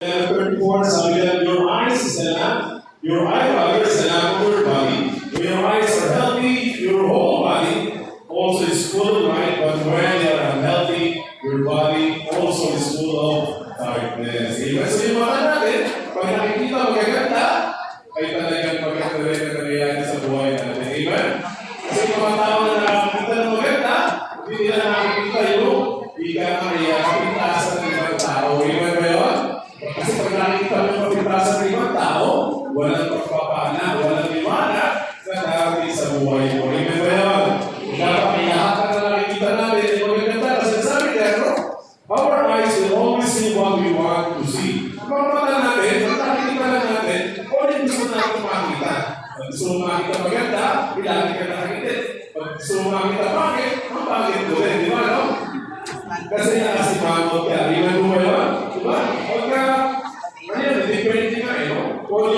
24 sabi your eyes is enough, your eye power is enough your body. When your eyes are healthy, your whole body also is full of light, but when they are unhealthy, your body also is full of darkness. Amen. So yung mga natin, pag nakikita mo kaganda, ay talagang pagkakaroon na nangyayari sa buhay natin. Amen? Kasi yung mga tao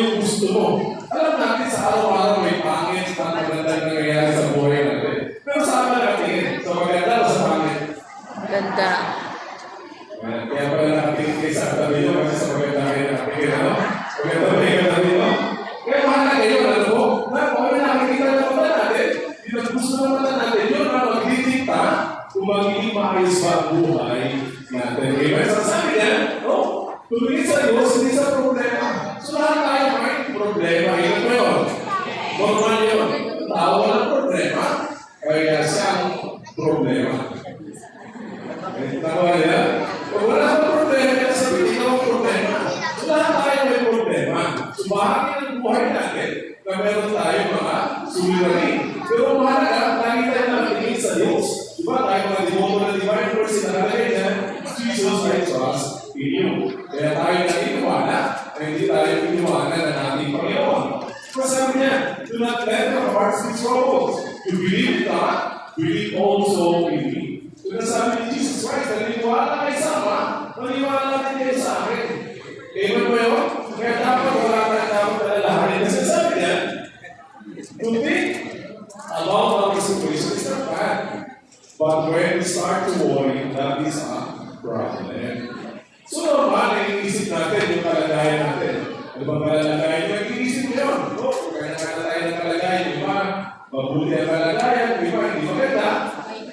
yung gusto mo. Alam natin sa araw-araw may pangit, pang magandang nangyayari them. Do not let your hearts be troubled. You believe God, believe also in me. Kung nasabi ni Jesus Christ, naniniwala kayo sa Ama, naniniwala din kayo sa akin. Amen mo yun? Kaya dapat wala na dapat alalahanin. Kasi sabi niya, to think about our situation is not bad. But when we start to worry, that is a problem. So naman, naiisip natin yung kalagayan natin. Ano bang kalagayan Uliangalia tulikuwa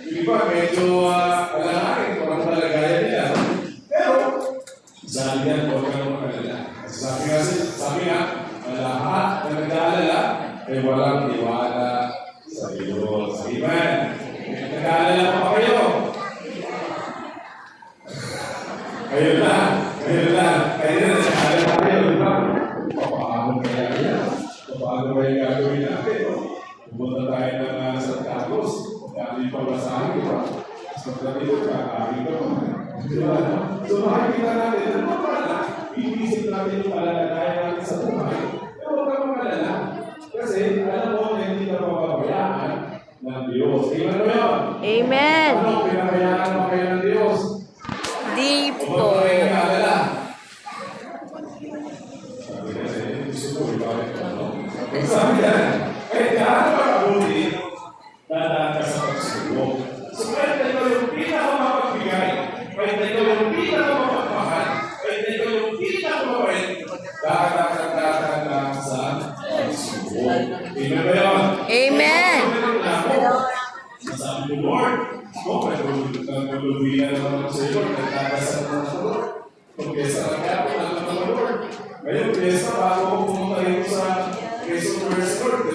tulikuwa tumetoa dito. So makikita natin, ano pala? Iisip natin yung palalagayan natin sa buhay. Pero huwag kang makalala. Kasi alam mo na hindi ka pababayaan ng Diyos. Amen mo yun? Amen! Ano, pinabayaan mo kayo ng Diyos? Deep po. Huwag kayo nakalala. Sabi kasi, gusto ko, ibalik ano? Sabi ka,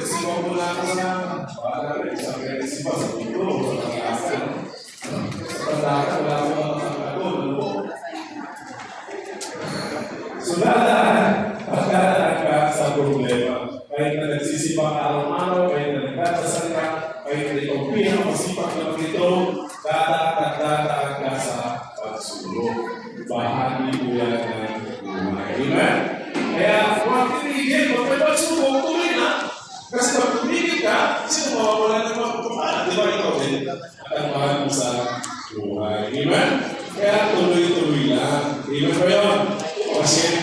Cristo mulata, para que se vea si pasó todo, para que se vea natin at ang mahal mo sa buhay. Amen? Kaya tuloy-tuloy lang. Amen ba yun? Kasi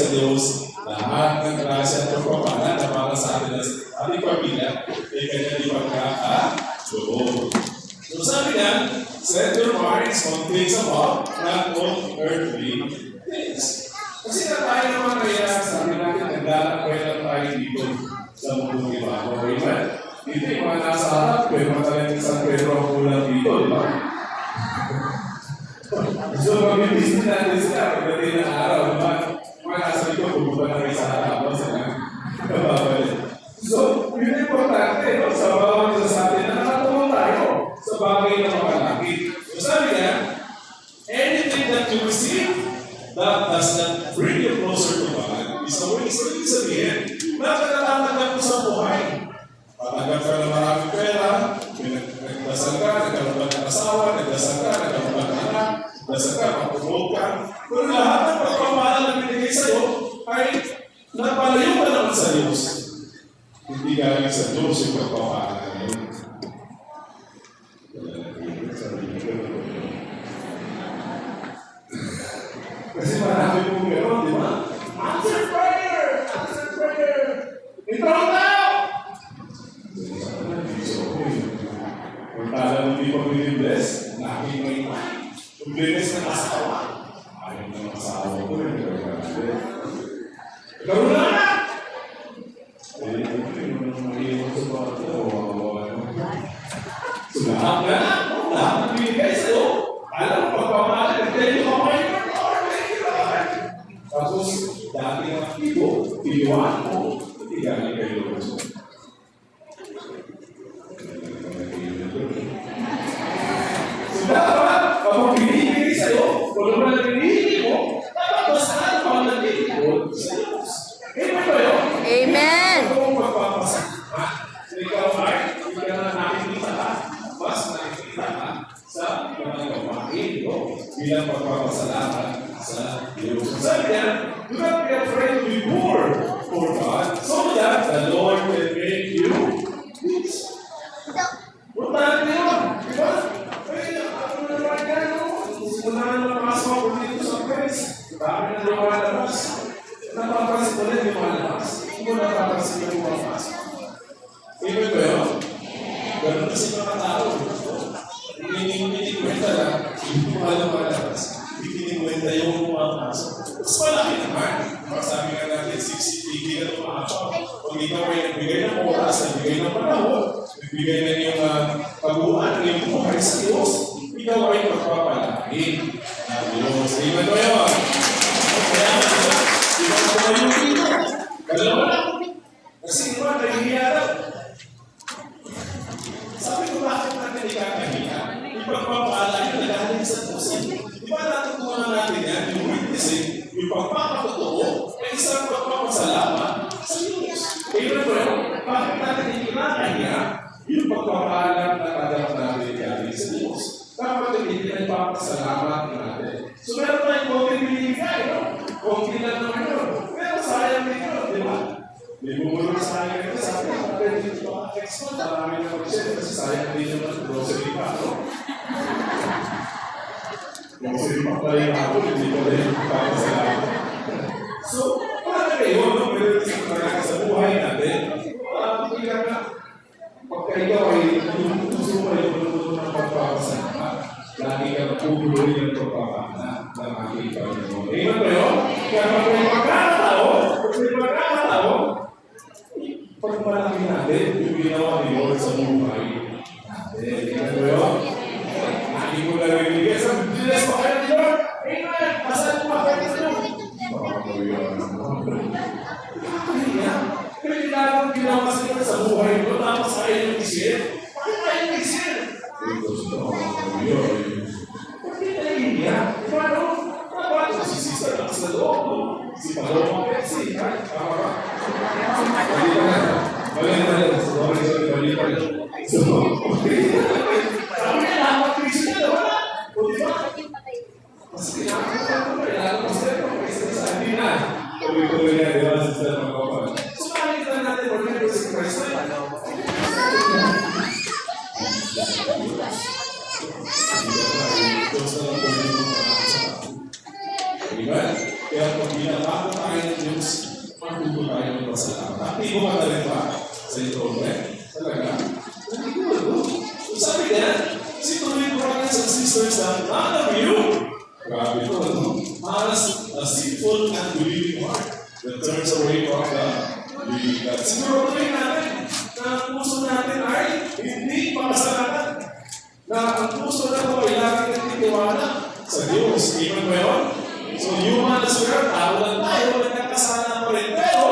sa Diyos lahat ng grasya at pagpapala na para sa atin at ating pamilya ay kanyang ipagkakaloob. So sabi niya, set your minds on things above, not on earthly things. Kasi na tayo naman kaya sabi natin, naglalakbay lang tayo dito sa mundo ni Bago. Amen? Dito yung mga nasa harap, pero matalagin sa pero ang kulang dito, di ba? so, pag-ibigin natin sila, pagdating ng araw, di ba? nakakasal ko, pumunta na kayo sa harapan sa So, yun importante, no? sa bawat Napalayo pa naman sa Diyos. Hindi galing sa Diyos yung pagpapala ngayon. Kasi marami mong meron, di ba? Answer prayer! Answer prayer! Itraw na! Kung talagang hindi pa binibless, nakikita. Kung binibless na kasawa, Bumulong na sa akin kasi sabi ko, pwede dito pa text mo, tarami na pag-send kasi sayang din naman sa grocery pa, no? Grocery pa pala yung ako, hindi pa rin tayo sa lahat. So, para kayo, no? Pero sa sa buhay natin, parang hindi ka na, pagka ikaw ay gusto mo ay gusto ng pagpapasama, lagi ka na pupuloy ng pagpapasama ng aking Panginoon. Amen ba yun? Kaya magpapasama! pagmalaki natin yung ginawa ni Lord sa buhay eh, natin. Alam mo yun? Ating mo na rin. Yes, ang dinas pa kayo nila. Sa ito, eh? Talaga? Sabi niya, si Tony brothers and sisters that none of you, grabe ito, no? has a sinful and believing heart that turns away from the living God. Siguro rin natin na ang puso natin ay hindi makasalanan. Na ang puso na ito ay lagi nagtitiwala sa Diyos. Iman ba yun? So human as we are, tao lang tayo, nagkakasala pa rin, pero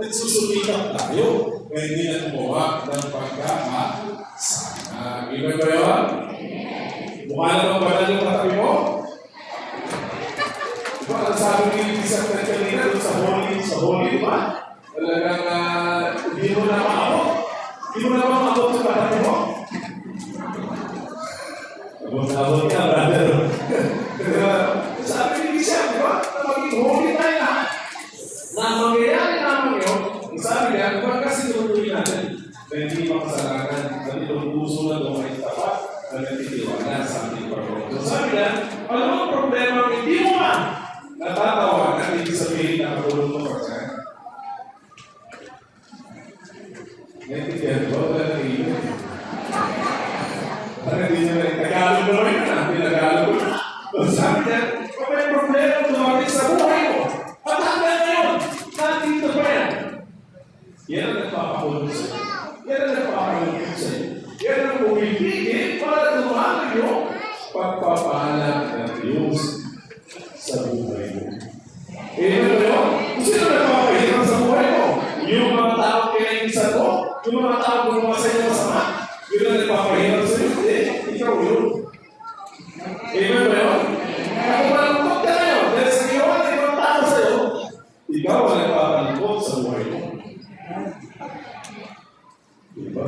nagsusumikap tayo na hindi na gumawa ng pagkakasala. Iman ba yun? Mukha na bang banal yung katabi mo? Diba, ang sabi ni Isaac na kanina sa holy, sa holy, di ba? Talagang ah, hindi mo na maabot. Hindi mo na maabot sa katabi mo. Abot-abot ka, brother. Itong puso na ito ay tapat, na nagtitiwala sa ating Panginoon. So sabi niya, alam mo ang problema, hindi mo man natatawa na hindi sabihin na katulong mo pa siya. Naintindihan ko, wala na iyon. Parang hindi niya rin, Tagalog mo rin na, Tagalog mo. So sabi niya, kung may problema dumating sa buhay mo, at hanggang ngayon, nandito pa yan. Yan ang nagpapakulong sa'yo. Yan ang nagpapakulong sa'yo. Yan ang pumipigil para dumami yung pagpapaalam ng Diyos sa buhay mo. Eh, ano yun? Kung sino nagpapahirap sa buhay mo? Yung mga tao kinaingisan mo? Yung mga tao gumawa sa inyo masama? Yun ang nagpapahirap sa iyo? Hindi, ikaw yun. Amen ba yun? Kaya kung malungkot ka ngayon, dahil sa ginawa ng ibang tao sa iyo, ikaw ang nagpapalungkot sa buhay mo.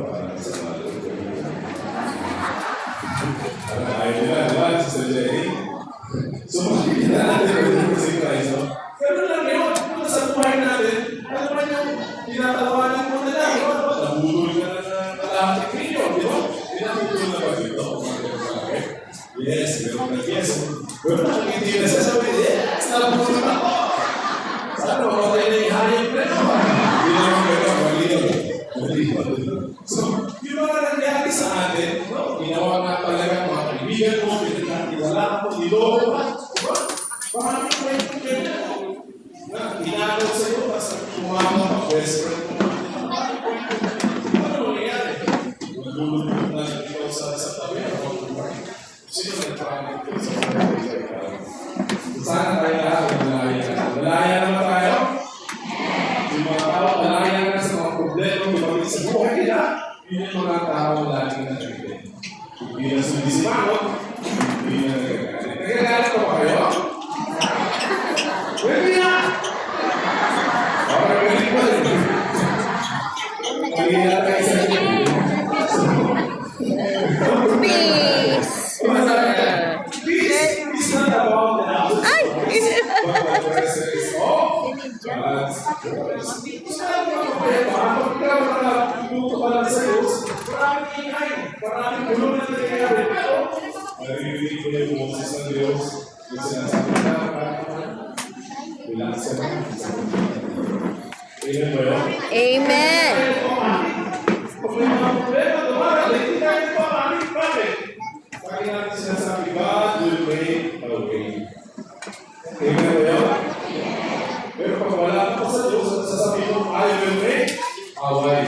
Diba? Ayaw nila, diba? Sister Jenny? So, makikita natin kung si Christ, no? Ganun lang yun. Kung sa buhay natin, ano man yung tinatawanan mo nila, di ba? Nabudol ka na ng kalahating milyon, di ba? Pinabudol na ba dito? Yes, meron na yes. Nakikiti na siya sabi, yes, nabudol ako. Sana mamatay na yung hayop na yun. Hindi naman gano'n, mali yun. Mali yun. So, yung mga nangyari sa atin, ginawa nga talaga mga kaibigan mo, pinagkatiwala mo, niloko. Diba? Marami ko yung problema mo. Na, inagaw sa'yo, basta kumama ka, best friend mo. Ano nangyayari? Maglulunod na ikaw sa sa tabi, ako Sino nagpakamit ko sa tabi? Sana tayo lahat ay malaya. Malaya naman tayo. Yung mga tao, malaya na sa mga problema, lumabit sa buhay nila. Yun yung mga tao lagi na nagiging. Hindi relax ka lang. Amen ba yun? Amen. Kung may mga problema, dumarating, hindi tayo pamalit. Bakit? Lagi natin sinasabi, God will make a way. Amen ba yun? Pero pag wala ka pa sa Diyos, at sasabihin mo, I will make away.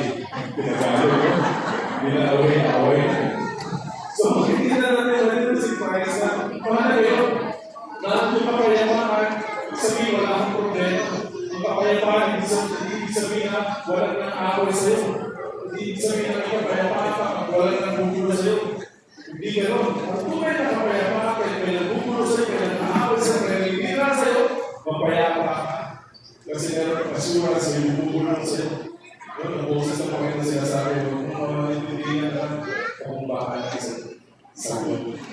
Pinagalo mo. Away. So, makikita natin ulit si Christ na? Na yung kapayapaan, sabihin wala akong problema. Yung kapayapaan, hindi sabihin, na wala nang away sa'yo. Hindi sabihin na yung kapayapaan ka, wala nang bubulo sa'yo. Hindi gano'n. Ang tunay na kapayapaan, kaya may nabubulo sa'yo, kaya nang-away sa'yo, kaya nagtira sa'yo, mapayapa ka. Kasi meron kang assurance sa yung bubulong sa'yo. Yun, ang boses ng Panginoon sinasabi mo, kung mga naintindihan na kung bakit sa sagot. Amen?